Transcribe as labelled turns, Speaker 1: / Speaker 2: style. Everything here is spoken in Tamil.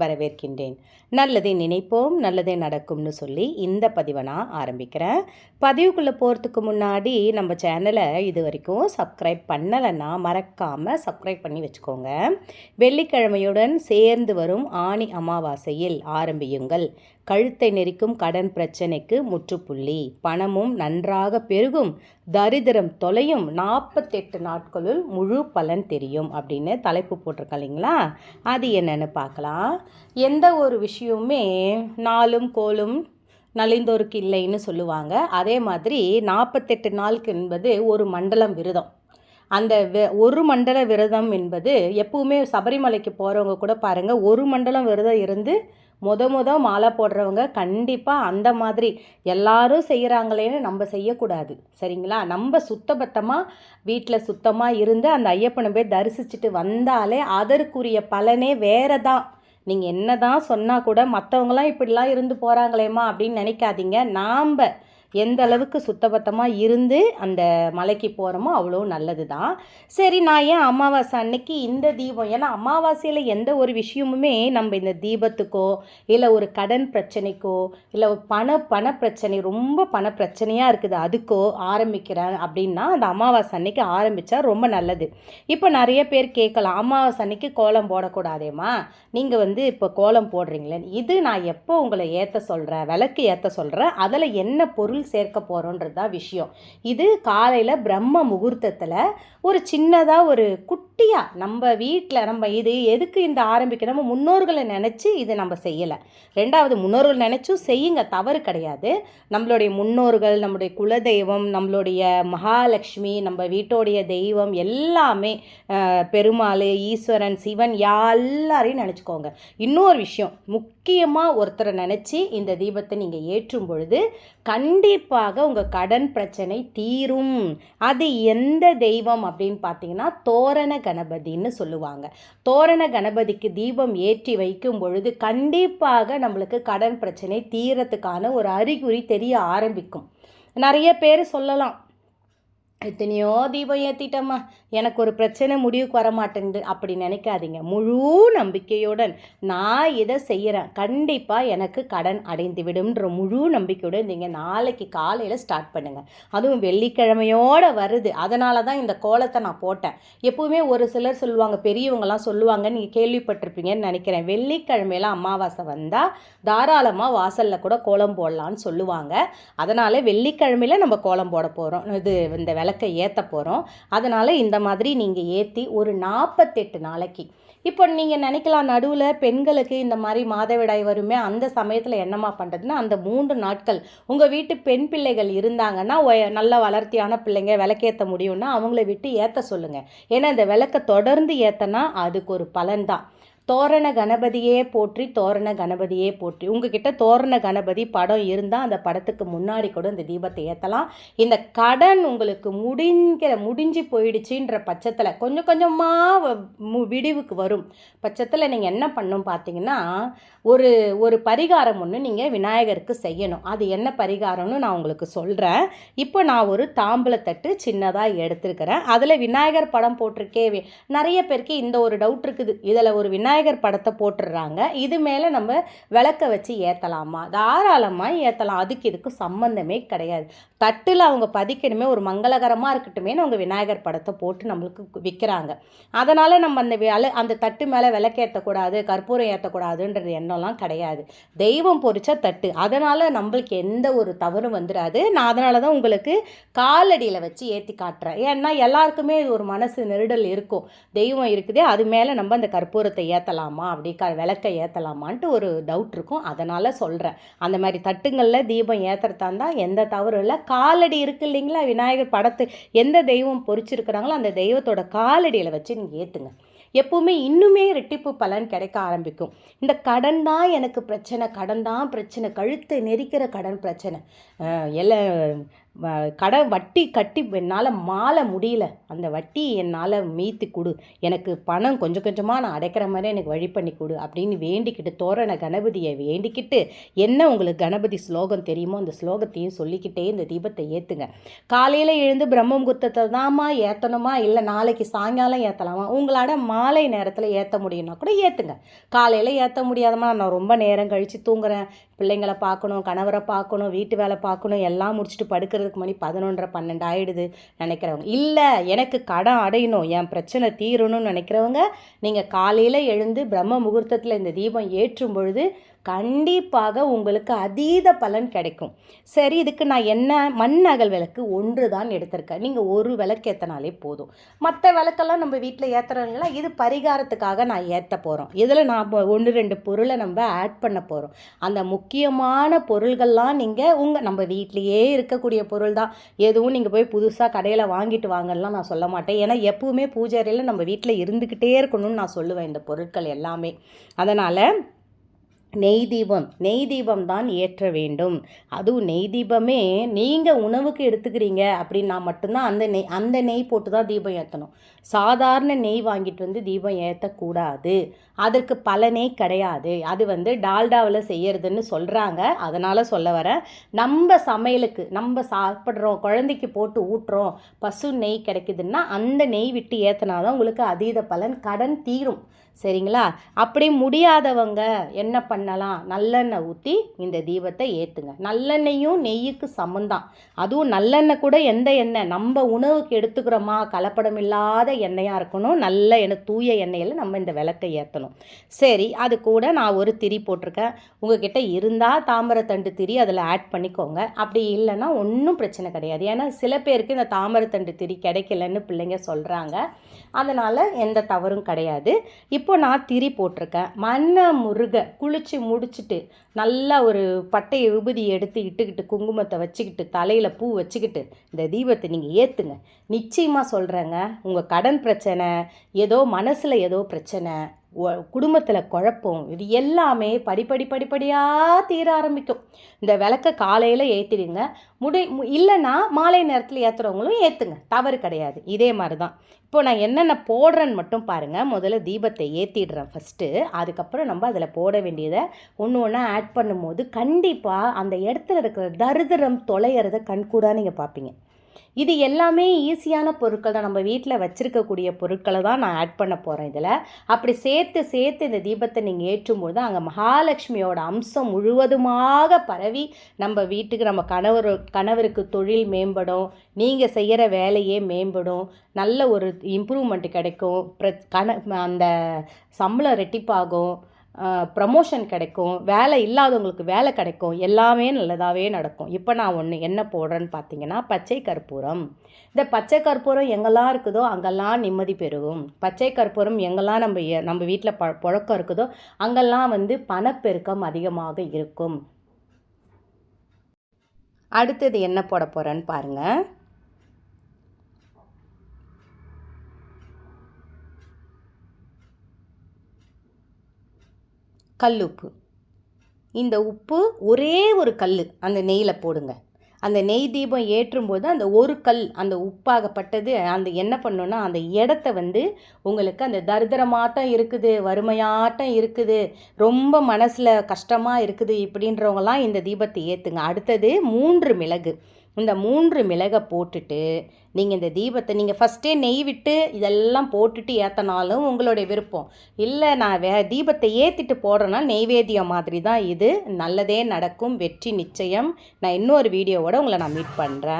Speaker 1: வரவேற்கின்றேன். நல்லதை நினைப்போம் நல்லதே நடக்கும்னு சொல்லி இந்த பதிவை நான் ஆரம்பிக்கிறேன். பதிவுக்குள்ளே போகிறதுக்கு முன்னாடி நம்ம சேனலை இது வரைக்கும் சப்ஸ்கிரைப் பண்ணலைன்னா மறக்காமல் சப்ஸ்கிரைப் பண்ணி வச்சுக்கோங்க. வெள்ளிக்கிழமையுடன் சேர்ந்து வரும் ஆணி அமாவாசையில் ஆரம்பியுங்கள். கழுத்தை நெரிக்கும் கடன் பிரச்சனைக்கு முற்றுப்புள்ளி. பணமும் நன்றாக பெருகும். தரித்திரம் தொலையும். நாற்பத்தெட்டு நாட்களுள் முழு பலன் தெரியும் அப்படின்னு தலைப்பு போட்டிருக்கேன் இல்லைங்களா? அது என்னென்னு பார்க்கலாம். எந்த ஒரு விஷயமுமே நாளும் கோலும் நலிந்தோருக்கு இல்லைன்னு சொல்லுவாங்க. அதே மாதிரி நாற்பத்தெட்டு நாளுக்கு என்பது ஒரு மண்டலம் விரதம். அந்த வெ- ஒரு மண்டல விரதம் என்பது எப்பவுமே சபரிமலைக்கு போகிறவங்க கூட பாருங்கள் ஒரு மண்டலம் விரதம் இருந்து முத முத மாலை போடுறவங்க கண்டிப்பாக அந்த மாதிரி எல்லாரும் செய்கிறாங்களேன்னு நம்ம செய்யக்கூடாது. சரிங்களா? நம்ம சுத்தபத்தமாக வீட்டில் சுத்தமாக இருந்து அந்த ஐயப்பனை போய் தரிசிச்சுட்டு வந்தாலே அதற்குரிய பலனே வேறு தான் நீங்கள் என்ன தான் சொன்னால் கூட மற்றவங்களாம் இப்படிலாம் இருந்து போகிறாங்களேம்மா அப்படின்னு நினைக்காதீங்க. நாம் எந்த அளவுக்கு சுத்தபத்தமாக இருந்து அந்த மலைக்கு போகிறோமோ அவ்வளோ நல்லது தான் சரி நான் ஏன் அமாவாசை அன்னைக்கு இந்த தீபம் ஏன்னா அமாவாசையில் எந்த ஒரு விஷயமுமே நம்ம இந்த தீபத்துக்கோ இல்லை ஒரு கடன் பிரச்சனைக்கோ இல்லை பண பண பிரச்சனை ரொம்ப பண பிரச்சனையாக இருக்குது அதுக்கோ ஆரம்பிக்கிறேன் அப்படின்னா அந்த அமாவாசை அன்னைக்கு ஆரம்பித்தா ரொம்ப நல்லது. இப்போ நிறைய பேர் கேட்கலாம் அமாவாசை அன்னைக்கு கோலம் போடக்கூடாதேம்மா? நீங்கள் வந்து இப்போ கோலம் போடுறீங்களே இது நான் எப்போ உங்களை ஏற்ற சொல்கிறேன் விளக்கு ஏற்ற சொல்கிறேன் அதில் என்ன பொருள் சேர்க்க போகிறோன்றது தான் விஷயம். இது காலையில் பிரம்ம முகூர்த்தத்தில் ஒரு சின்னதாக ஒரு குட்டியாக நம்ம வீட்டில் நம்ம இது எதுக்கு இந்த ஆரம்பிக்க நம்ம முன்னோர்களை நினச்சி இது நம்ம செய்யலை. ரெண்டாவது முன்னோர்கள் நினச்சும் செய்யுங்க தவறு கிடையாது. நம்மளுடைய முன்னோர்கள் நம்மளுடைய குலதெய்வம் நம்மளுடைய மகாலட்சுமி நம்ம வீட்டோடைய தெய்வம் எல்லாமே பெருமாள் ஈஸ்வரன் சிவன் எல்லாரையும் நினச்சிக்கோங்க. இன்னொரு விஷயம் முக்கியமாக ஒருத்தரை நினச்சி இந்த தீபத்தை நீங்கள் ஏற்றும் பொழுது கண்டிப்பாக உங்கள் கடன் பிரச்சனை தீரும். அது எந்த தெய்வம் அப்படின்னு பார்த்தீங்கன்னா தோரண கணபதின்னு சொல்லுவாங்க. தோரண கணபதிக்கு தீபம் ஏற்றி வைக்கும் பொழுது கண்டிப்பாக நம்மளுக்கு கடன் பிரச்சனை தீரத்துக்கான ஒரு அறிகுறி தெரிய ஆரம்பிக்கும். நிறைய பேர் சொல்லலாம் எத்தனையோ தீபம் ஏற்றிட்டம்மா எனக்கு ஒரு பிரச்சனை முடிவுக்கு வர மாட்டேங்குது அப்படி நினைக்காதீங்க. முழு நம்பிக்கையுடன் நான் இதை செய்கிறேன் கண்டிப்பாக எனக்கு கடன் அடைந்து விடும்ன்ற முழு நம்பிக்கையுடன் நீங்கள் நாளைக்கு காலையில் ஸ்டார்ட் பண்ணுங்கள் அதுவும் வெள்ளிக்கிழமையோடு வருது. அதனால தான் இந்த கோலத்தை நான் போட்டேன். எப்போவுமே ஒரு சிலர் சொல்லுவாங்க பெரியவங்கலாம் சொல்லுவாங்க நீங்கள் கேள்விப்பட்டிருப்பீங்கன்னு நினைக்கிறேன். வெள்ளிக்கிழமையில அமாவாசை வந்தால் தாராளமாக வாசலில் கூட கோலம் போடலான்னு சொல்லுவாங்க. அதனால் வெள்ளிக்கிழமையில் நம்ம கோலம் போட போகிறோம் இது இந்த விளக்கை ஏற்ற போகிறோம் அதனால் இந்த மாதிரி நீங்கள் ஏற்றி ஒரு நாற்பத்தெட்டு நாளைக்கு. இப்போ நீங்கள் நினைக்கலாம் நடுவில் பெண்களுக்கு இந்த மாதிரி மாதவிடாய் வருமே அந்த சமயத்தில் என்னம்மா பண்ணுறதுன்னா அந்த மூன்று நாட்கள் உங்கள் வீட்டு பெண் பிள்ளைகள் இருந்தாங்கன்னா நல்ல வளர்த்தியான பிள்ளைங்க விளக்கேற்ற முடியும்னா அவங்கள விட்டு ஏற்ற சொல்லுங்கள் ஏன்னா இந்த விளக்கை தொடர்ந்து ஏற்றனா அதுக்கு ஒரு பலன் தான். தோரண கணபதியே போற்றி தோரண கணபதியே போற்றி. உங்ககிட்ட தோரண கணபதி படம் இருந்தால் அந்த படத்துக்கு முன்னாடி கூட இந்த தீபத்தை ஏற்றலாம் இந்த கடன் உங்களுக்கு முடிங்கிற முடிஞ்சு போயிடுச்சுன்ற பட்சத்தில் கொஞ்சம் கொஞ்சமாக விடிவுக்கு வரும். பட்சத்தில் நீங்கள் என்ன பண்ணும் பார்த்தீங்கன்னா ஒரு ஒரு பரிகாரம் ஒன்று நீங்கள் விநாயகருக்கு செய்யணும். அது என்ன பரிகாரம்னு நான் உங்களுக்கு சொல்கிறேன் இப்போ நான் ஒரு தாம்பூலத்தட்டு சின்னதாக எடுத்துருக்கிறேன். அதில் விநாயகர் படம் போட்டிருக்கே நிறைய பேருக்கு இந்த ஒரு டவுட் இருக்குது. இதில் ஒரு விநாயகர் விநாயகர் படத்தை போட்டுடுறாங்க. இது மேலே நம்ம விளக்க வச்சு ஏற்றலாமா தாராளமாக ஏற்றலாம் அதுக்கு இதுக்கு சம்மந்தமே கிடையாது. தட்டில் அவங்க பதிக்கணுமே ஒரு மங்களகரமாக இருக்கட்டுமே அவங்க விநாயகர் படத்தை போட்டு நம்மளுக்கு விற்கிறாங்க அதனால் நம்ம அந்த வில அந்த தட்டு மேலே விளக்கேற்றக்கூடாது கற்பூரம் ஏற்றக்கூடாதுன்றது எண்ணம்லாம் கிடையாது. தெய்வம் பொறிச்ச தட்டு. அதனால் நம்மளுக்கு எந்த ஒரு தவறும் வந்துடாது நான் அதனால தான் உங்களுக்கு காலடியில் வச்சு ஏற்றி காட்டுறேன். ஏன்னா எல்லாருக்குமே இது ஒரு மனசு நெருடல் இருக்கும். தெய்வம் இருக்குதே அது மேலே நம்ம அந்த கற்பூரத்தை ஏற்றலாமா அப்படி க விளக்கை ஏற்றலாமான்ட்டு ஒரு டவுட் இருக்கும். அதனால் சொல்கிறேன் அந்த மாதிரி தட்டுங்களில் தீபம் ஏற்றுறதா இருந்தால் எந்த தவறும் இல்லை. காலடி இருக்கு இல்லைங்களா? விநாயகர் படத்து எந்த தெய்வம் பொறிச்சிருக்கிறாங்களோ அந்த தெய்வத்தோட காலடியில் வச்சு நீங்கள் ஏற்றுங்க எப்போவுமே இன்னுமே ரெட்டிப்பு பலன் கிடைக்க ஆரம்பிக்கும். இந்த கடன் தான் எனக்கு பிரச்சனை கடன் தான் பிரச்சனை கழுத்தை நெரிக்கிற கடன் பிரச்சனை. எல்லாம் கடன் வட்டி கட்டி என்னால் மாலை முடியல. அந்த வட்டி என்னால் மீத்து கொடு. எனக்கு பணம் கொஞ்சம் கொஞ்சமாக நான் அடைக்கிற மாதிரி எனக்கு வழி பண்ணி கொடு அப்படின்னு வேண்டிக்கிட்டு தோரண கணபதியை வேண்டிக்கிட்டு என்ன உங்களுக்கு கணபதி ஸ்லோகம் தெரியுமோ அந்த ஸ்லோகத்தையும் சொல்லிக்கிட்டே இந்த தீபத்தை ஏற்றுங்க காலையில் எழுந்து பிரம்ம முகூர்த்தத்தை ஏற்றணுமா இல்லை நாளைக்கு சாயங்காலம் ஏற்றலாமா உங்களாட மாலை நேரத்தில் ஏற்ற முடியும்னா கூட ஏற்றுங்க காலையில் ஏற்ற முடியாதமா நான் ரொம்ப நேரம் கழித்து தூங்குறேன். பிள்ளைங்களை பார்க்கணும் கணவரை பார்க்கணும் வீட்டு வேலை பார்க்கணும் எல்லாம் முடிச்சுட்டு படுக்கிறதுக்கு மணி பதினொன்றரை பன்னெண்டு ஆகிடுது நினைக்கிறவங்க. இல்லை எனக்கு கடன் அடையணும் என் பிரச்சனை தீரணும்னு நினைக்கிறவங்க நீங்கள் காலையில் எழுந்து பிரம்ம முகூர்த்தத்தில் இந்த தீபம் ஏற்றும் பொழுது கண்டிப்பாக உங்களுக்கு அதீத பலன் கிடைக்கும். சரி இதுக்கு நான் என்ன மண் அகல் விளக்கு? ஒன்று தான் எடுத்திருக்கேன். நீங்கள் ஒரு விளக்கு ஏற்றினாலே போதும். மற்ற விளக்கெல்லாம் நம்ம வீட்டில் ஏற்றுறவங்களா இது பரிகாரத்துக்காக நான் ஏற்ற போகிறோம் இதில் நான் ஒன்று ரெண்டு பொருளை நம்ம ஆட் பண்ண போகிறோம் அந்த முக்கியமான பொருள்கள்லாம் நீங்கள் உங்கள் நம்ம வீட்லேயே இருக்கக்கூடிய பொருள் தான். எதுவும் நீங்கள் போய் புதுசாக கடையில் வாங்கிட்டு வாங்கலாம் நான் சொல்ல மாட்டேன். ஏன்னா எப்பவுமே பூஜை அறையில் நம்ம வீட்டில் இருந்துக்கிட்டே இருக்கணும்னு நான் சொல்லுவேன் இந்த பொருட்கள் எல்லாமே. அதனால் நெய் தீபம் நெய் தீபம் தான் ஏற்ற வேண்டும். அதுவும் நெய் தீபமே நீங்கள் உணவுக்கு எடுத்துக்கிறீங்க அப்படின்னா மட்டும்தான் அந்த நெய் அந்த நெய் போட்டு தான் தீபம் ஏற்றணும் சாதாரண நெய் வாங்கிட்டு வந்து தீபம் ஏற்றக்கூடாது அதற்கு பலனே கிடையாது. அது வந்து டால்டாவில் செய்யறதுன்னு சொல்கிறாங்க அதனால் சொல்ல வரேன். நம்ம சமையலுக்கு நம்ம சாப்பிட்றோம் குழந்தைக்கு போட்டு ஊட்டுறோம் பசு நெய் கிடைக்குதுன்னா அந்த நெய் விட்டு ஏற்றினா தான் உங்களுக்கு அதீத பலன் கடன் தீரும். சரிங்களா? அப்படி முடியாதவங்க என்ன பண்ணலாம்? நல்லெண்ணெய் ஊற்றி இந்த தீபத்தை ஏற்றுங்க நல்லெண்ணெயும் நெய்யுக்கு சமந்தான் அதுவும் நல்லெண்ணெய் கூட எந்த எண்ணெய்? நம்ம உணவுக்கு எடுத்துக்கிறோமா? கலப்படம் இல்லாத எண்ணெயாக இருக்கணும். நல்ல எண்ணெய் தூய எண்ணெயில் நம்ம இந்த விளக்கை ஏற்றணும் சரி அது கூட நான் ஒரு திரி போட்டிருக்கேன். உங்ககிட்ட இருந்தால் தாமரத்தண்டு திரி அதில் ஆட் பண்ணிக்கோங்க. அப்படி இல்லைன்னா ஒன்றும் பிரச்சனை கிடையாது. ஏன்னா சில பேருக்கு இந்த தாமரத்தண்டு திரி கிடைக்கலன்னு பிள்ளைங்க சொல்கிறாங்க அதனால் எந்த தவறும் கிடையாது. இப்போ நான் திரி போட்டிருக்கேன். மண்ணை முருக குளித்து முடிச்சுட்டு நல்லா ஒரு பட்டையை விபூதி எடுத்து இட்டுக்கிட்டு குங்குமத்தை வச்சுக்கிட்டு தலையில் பூ வச்சுக்கிட்டு இந்த தீபத்தை நீங்கள் ஏற்றுங்க நிச்சயமாக சொல்கிறேங்க உங்கள் கடன் பிரச்சனை ஏதோ மனசில் ஏதோ பிரச்சனை குடும்பத்தில் குழப்பம் இது எல்லாமே படிப்படி படிப்படியாக தீர ஆரம்பிக்கும். இந்த விளக்க காலையில் ஏற்றிடுங்க முடி இல்லைன்னா மாலை நேரத்தில் ஏற்றுறவங்களும் ஏற்றுங்க தவறு கிடையாது. இதே மாதிரி தான் இப்போ நான் என்னென்ன போடுறேன்னு மட்டும் பாருங்கள் முதல்ல தீபத்தை ஏற்றிடுறேன் ஃபஸ்ட்டு அதுக்கப்புறம் நம்ம அதில் போட வேண்டியதை ஒன்று ஒன்றா ஆட் பண்ணும்போது கண்டிப்பாக அந்த இடத்துல இருக்கிற தரிதிரம் தொலைகிறத கண்கூடாக நீங்கள் பார்ப்பீங்க. இது எல்லாமே ஈஸியான பொருட்கள் தான். நம்ம வீட்டில் வச்சுருக்கக்கூடிய பொருட்களை தான் நான் ஆட் பண்ண போகிறேன் இதில். அப்படி சேர்த்து சேர்த்து இந்த தீபத்தை நீங்கள் ஏற்றும்போது அங்கே மகாலட்சுமியோட அம்சம் முழுவதுமாக பரவி நம்ம வீட்டுக்கு நம்ம கணவர் கணவருக்கு தொழில் மேம்படும். நீங்கள் செய்கிற வேலையே மேம்படும். நல்ல ஒரு இம்ப்ரூவ்மெண்ட் கிடைக்கும். கண அந்த சம்பளம் ரெட்டிப்பாகும். ப்ரமோஷன் கிடைக்கும் வேலை இல்லாதவங்களுக்கு வேலை கிடைக்கும் எல்லாமே நல்லதாகவே நடக்கும். இப்போ நான் ஒன்று என்ன போடுறேன்னு பார்த்தீங்கன்னா பச்சை கற்பூரம். இந்த பச்சை கற்பூரம் எங்கெல்லாம் இருக்குதோ அங்கெல்லாம் நிம்மதி பெருகும். பச்சை கற்பூரம் எங்கெல்லாம் நம்ம நம்ம வீட்டில் ப புழக்கம் இருக்குதோ அங்கெல்லாம் வந்து பணப்பெருக்கம் அதிகமாக இருக்கும். அடுத்தது என்ன போட போகிறேன்னு பாருங்கள் கல்லுப்பு. இந்த உப்பு ஒரே ஒரு கல் அந்த நெய்யில் போடுங்க. அந்த நெய் தீபம் ஏற்றும்போது அந்த ஒரு கல் அந்த உப்பாகப்பட்டது அந்த என்ன பண்ணுன்னா அந்த இடத்த வந்து உங்களுக்கு அந்த தரித்திரமாட்டம் இருக்குது வறுமையாட்டம் இருக்குது ரொம்ப மனசில் கஷ்டமாக இருக்குது இப்படின்றவங்களாம் இந்த தீபத்தை ஏற்றுங்க அடுத்தது மூன்று மிளகு. இந்த மூன்று மிளகை போட்டுட்டு நீங்கள் இந்த தீபத்தை நீங்கள் ஃபஸ்ட்டே நெய் விட்டு இதெல்லாம் போட்டுட்டு ஏற்றினாலும் உங்களுடைய விருப்பம். இல்லை நான் வே தீபத்தை ஏற்றிட்டு போடுறேன்னா நெய்வேத்தியம் மாதிரி தான் இது. நல்லதே நடக்கும். வெற்றி நிச்சயம். நான் இன்னொரு வீடியோவோட உங்களை நான் மீட் பண்ணுறேன்